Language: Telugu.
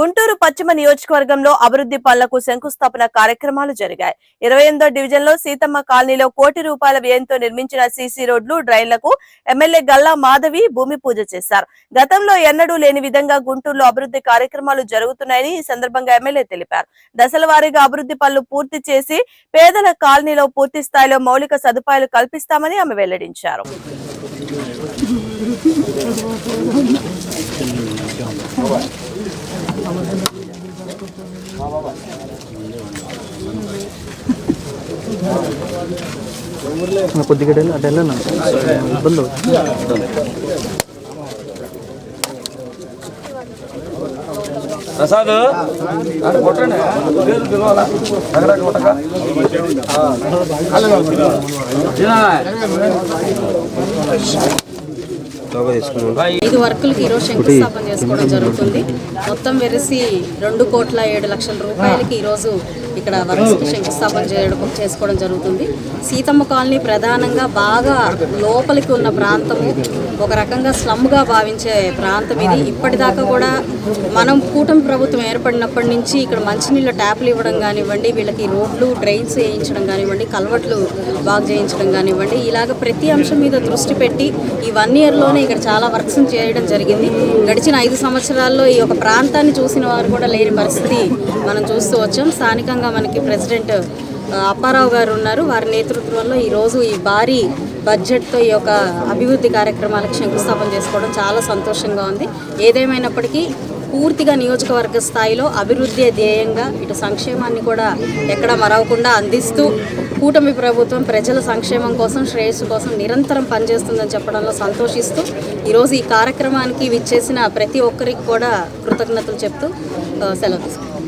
గుంటూరు పశ్చిమ నియోజకవర్గంలో అభివృద్ధి పనులకు శంకుస్థాపన కార్యక్రమాలు జరిగాయి. ఇరవై ఎనిమిదో డివిజన్లో సీతమ్మ కాలనీలో కోటి రూపాయల వ్యయంతో నిర్మించిన సీసీ రోడ్లు డ్రైన్లకు ఎమ్మెల్యే గల్లా మాధవి భూమి పూజ చేశారు. గతంలో ఎన్నడూ లేని విధంగా గుంటూరులో అభివృద్ధి కార్యక్రమాలు జరుగుతున్నాయని ఈ సందర్భంగా ఎమ్మెల్యే తెలిపారు. దశల వారీగా అభివృద్ధి పనులు పూర్తి చేసి పేదల కాలనీలో పూర్తి స్థాయిలో మౌలిక సదుపాయాలు కల్పిస్తామని ఆమె వెల్లడించారు. కొద్దిగా అటు వెళ్ళాను? ఇబ్బంది ప్రసాద్ కొట్టండి. పేరు పిలవాలా ఎక్కడ కొట్టక ఐదు వర్కులకు ఈరోజు శంకుస్థాపన చేసుకోవడం జరుగుతుంది. మొత్తం వెరిసి రెండు కోట్ల ఏడు లక్షల రూపాయలకి ఈరోజు ఇక్కడ వర్క్స్కి శంకుస్థాపన చేయడం చేసుకోవడం జరుగుతుంది. సీతమ్మ కాలనీ ప్రధానంగా బాగా లోపలికి ఉన్న ప్రాంతము. ఒక రకంగా స్లమ్గా భావించే ప్రాంతం ఇది. ఇప్పటిదాకా కూడా మనం కూటమి ప్రభుత్వం ఏర్పడినప్పటి నుంచి ఇక్కడ మంచినీళ్ళ ట్యాప్లు ఇవ్వడం కానివ్వండి వీళ్ళకి రోడ్లు డ్రైన్స్ వేయించడం కానివ్వండి కల్వట్లు బాగు చేయించడం కానివ్వండి ఇలాగ ప్రతి అంశం మీద దృష్టి పెట్టి ఈ వన్ ఇయర్లోనే ఇక్కడ చాలా వర్క్స్ చేయడం జరిగింది. గడిచిన ఐదు సంవత్సరాల్లో ఈ యొక్క ప్రాంతాన్ని చూసిన వారు కూడా లేని పరిస్థితి మనం చూస్తూ వచ్చాం. స్థానికంగా మనకి ప్రెసిడెంట్ అప్పారావు గారు ఉన్నారు. వారి నేతృత్వంలో ఈరోజు ఈ భారీ బడ్జెట్తో ఈ యొక్క అభివృద్ధి కార్యక్రమాలకు శంకుస్థాపన చేసుకోవడం చాలా సంతోషంగా ఉంది. ఏదేమైనప్పటికీ పూర్తిగా నియోజకవర్గ స్థాయిలో అభివృద్ధి ధ్యేయంగా ఇటు సంక్షేమాన్ని కూడా ఎక్కడ మరవకుండా అందిస్తూ కూటమి ప్రభుత్వం ప్రజల సంక్షేమం కోసం శ్రేయస్సు కోసం నిరంతరం పనిచేస్తుందని చెప్పడంలో సంతోషిస్తూ ఈరోజు ఈ కార్యక్రమానికి విచ్చేసిన ప్రతి ఒక్కరికి కూడా కృతజ్ఞతలు చెప్తూ సెలవు తీసుకుంటాం